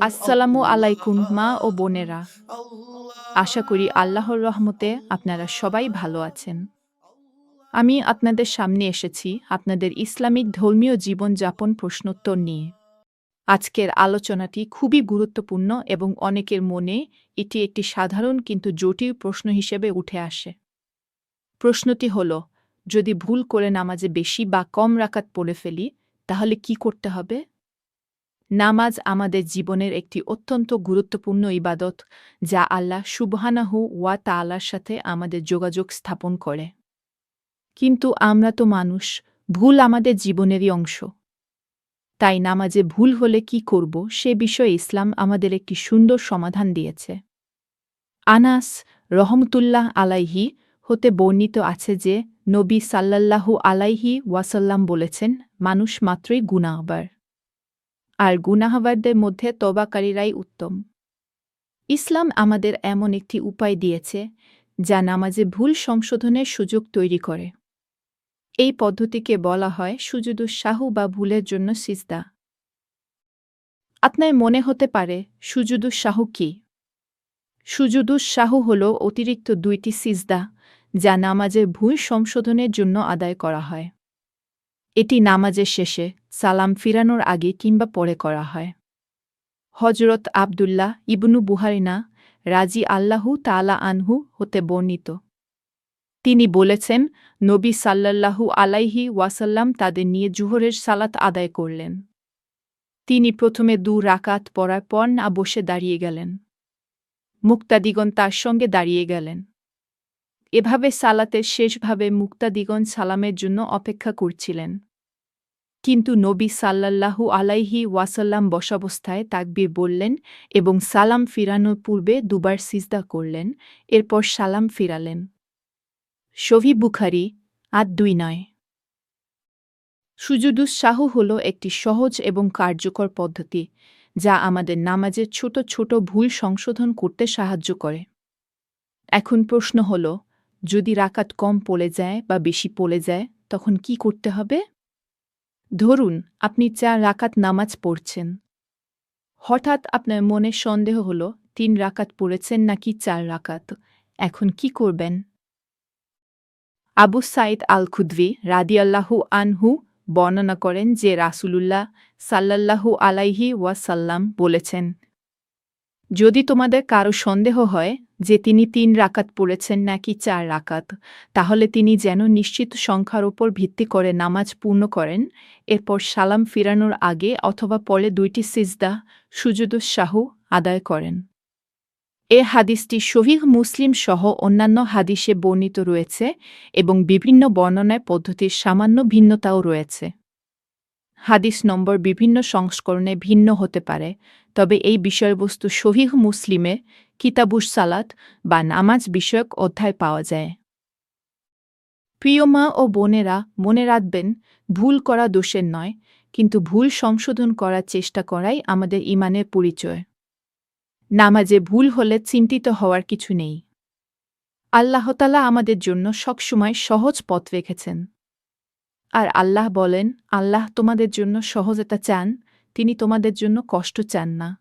আসসালামু আলাইকুম মা ও বোনেরা। আশা করি আল্লাহর রহমতে আপনারা সবাই ভালো আছেন। আমি আপনাদের সামনে এসেছি আপনাদের ইসলামিক ধর্মীয় জীবনযাপন প্রশ্নোত্তর নিয়ে। আজকের আলোচনাটি খুবই গুরুত্বপূর্ণ এবং অনেকের মনে এটি একটি সাধারণ কিন্তু জটিল প্রশ্ন হিসেবে উঠে আসে। প্রশ্নটি হল যদি ভুল করে নামাজে বেশি বা কম রাকাত পড়ে ফেলি, তাহলে কি করতে হবে? নামাজ আমাদের জীবনের একটি অত্যন্ত গুরুত্বপূর্ণ ইবাদত, যা আল্লাহ সুবহানাহু ওয়া তাআলার সাথে আমাদের যোগাযোগ স্থাপন করে। কিন্তু আমরা তো মানুষ, ভুল আমাদের জীবনেরই অংশ। তাই নামাজে ভুল হলে কি করব সে বিষয়ে ইসলাম আমাদের একটি সুন্দর সমাধান দিয়েছে। আনাস রহমতুল্লাহ আলাইহি হতে বর্ণিত আছে যে, নবী সাল্লাল্লাহু আলাইহি ওয়াসাল্লাম বলেছেন, মানুষ মাত্রই গুনাহবার আর গুনাহবারদের মধ্যে তবাকারীরাই উত্তম। ইসলাম আমাদের এমন একটি উপায় দিয়েছে, যা নামাজে ভুল সংশোধনের সুযোগ তৈরি করে। এই পদ্ধতিকে বলা হয় সুজুদুসাহু বা ভুলের জন্য সিজদা। আপনার মনে হতে পারে সুজুদুসাহু কি? সুজুদুসাহু হল অতিরিক্ত দুইটি সিজদা যা নামাজের ভুল সংশোধনের জন্য আদায় করা হয়। এটি নামাজের শেষে সালাম ফিরানোর আগে কিংবা পরে করা হয়। হজরত আবদুল্লাহ ইবনু বুহারিনা রাজি আল্লাহু তালা আনহু হতে বর্ণিত। তিনি বলেছেন, নবী সাল্লাল্লাহু আলাইহি ওয়াসাল্লাম তাদের নিয়ে জুহরের সালাত আদায় করলেন। তিনি প্রথমে দু রাকাত পড়ার পর না বসে দাঁড়িয়ে গেলেন। মুক্তাদিগণ তার সঙ্গে দাঁড়িয়ে গেলেন। এভাবে সালাতের শেষভাবে মুক্তাদিগণ সালামের জন্য অপেক্ষা করছিলেন। কিন্তু নবী সাল্লাল্লাহু আলাইহি ওয়াসাল্লাম বসাবস্থায় তাকবীর বললেন এবং সালাম ফিরানোর পূর্বে দুবার সিজদা করলেন, এরপর সালাম ফিরালেন। শভি বুখারি আর দুই নয়। সুজুদুসাহু হল একটি সহজ এবং কার্যকর পদ্ধতি, যা আমাদের নামাজের ছোট ছোট ভুল সংশোধন করতে সাহায্য করে। এখন প্রশ্ন হল যদি রাকাত কম পড়ে যায় বা বেশি পড়ে যায়, তখন কি করতে হবে? ধরুন, আপনি চার রাকাত নামাজ পড়ছেন। হঠাৎ আপনার মনে সন্দেহ হল, তিন রাকাত পড়েছেন নাকি চার রাকাত। এখন কি করবেন? আবু সাইদ আল খুদ্ভি রাদিয়াল্লাহু আনহু বর্ণনা করেন যে রাসূলুল্লাহ সাল্লাল্লাহু আলাইহি ওয়াসাল্লাম বলেছেন যদি তোমাদের কারও সন্দেহ হয় যে তিনি তিন রাকাত পড়েছেন নাকি চার রাকাত, তাহলে তিনি যেন নিশ্চিত সংখ্যার ওপর ভিত্তি করে নামাজ পূর্ণ করেন, এরপর সালাম ফিরানোর আগে অথবা পরে দুইটি সিজদা সুজুদুসাহু আদায় করেন। এ হাদিসটি শহীহ মুসলিম সহ অন্যান্য হাদিসে বর্ণিত রয়েছে এবং বিভিন্ন বর্ণনায় পদ্ধতির সামান্য ভিন্নতাও রয়েছে। হাদিস নম্বর বিভিন্ন সংস্করণে ভিন্ন হতে পারে, তবে এই বিষয়বস্তু শহীহ মুসলিমে কিতাবুস সালাত বা নামাজ বিষয়ক অধ্যায় পাওয়া যায়। প্রিয় মা ও বোনেরা, মনে রাখবেন, ভুল করা দোষের নয়, কিন্তু ভুল সংশোধন করার চেষ্টা করাই আমাদের ইমানের পরিচয়। নামাজে ভুল হলে চিন্তিত হওয়ার কিছু নেই। আল্লাহতালা আমাদের জন্য সবসময় সহজ পথ রেখেছেন। আর আল্লাহ বলেন, আল্লাহ তোমাদের জন্য সহজতা চান, তিনি তোমাদের জন্য কষ্ট চান না।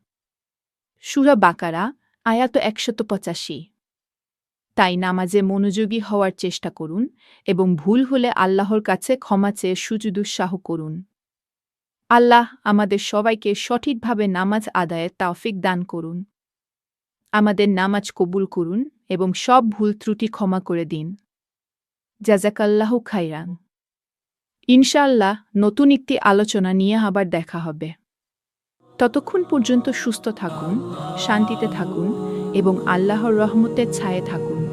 সুরা বাকারা, আয়াত একশত পঁচাশি। তাই নামাজে মনোযোগী হওয়ার চেষ্টা করুন এবং ভুল হলে আল্লাহর কাছে ক্ষমা চেয়ে সুজুদুৎসাহ করুন। আল্লাহ আমাদের সবাইকে সঠিকভাবে নামাজ আদায়ে তাওফিক দান করুন। আমাদের নামাজ কবুল করুন এবং সব ভুল ত্রুটি ক্ষমা করে দিন। জাজাকাল্লাহ খাইরান ইনশাল্লাহ নতুন একটি আলোচনা নিয়ে আবার দেখা হবে। ততক্ষণ পর্যন্ত সুস্থ থাকুন, শান্তিতে থাকুন এবং আল্লাহর রহমতের ছায়ে থাকুন।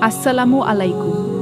আসসালামু আলাইকুম।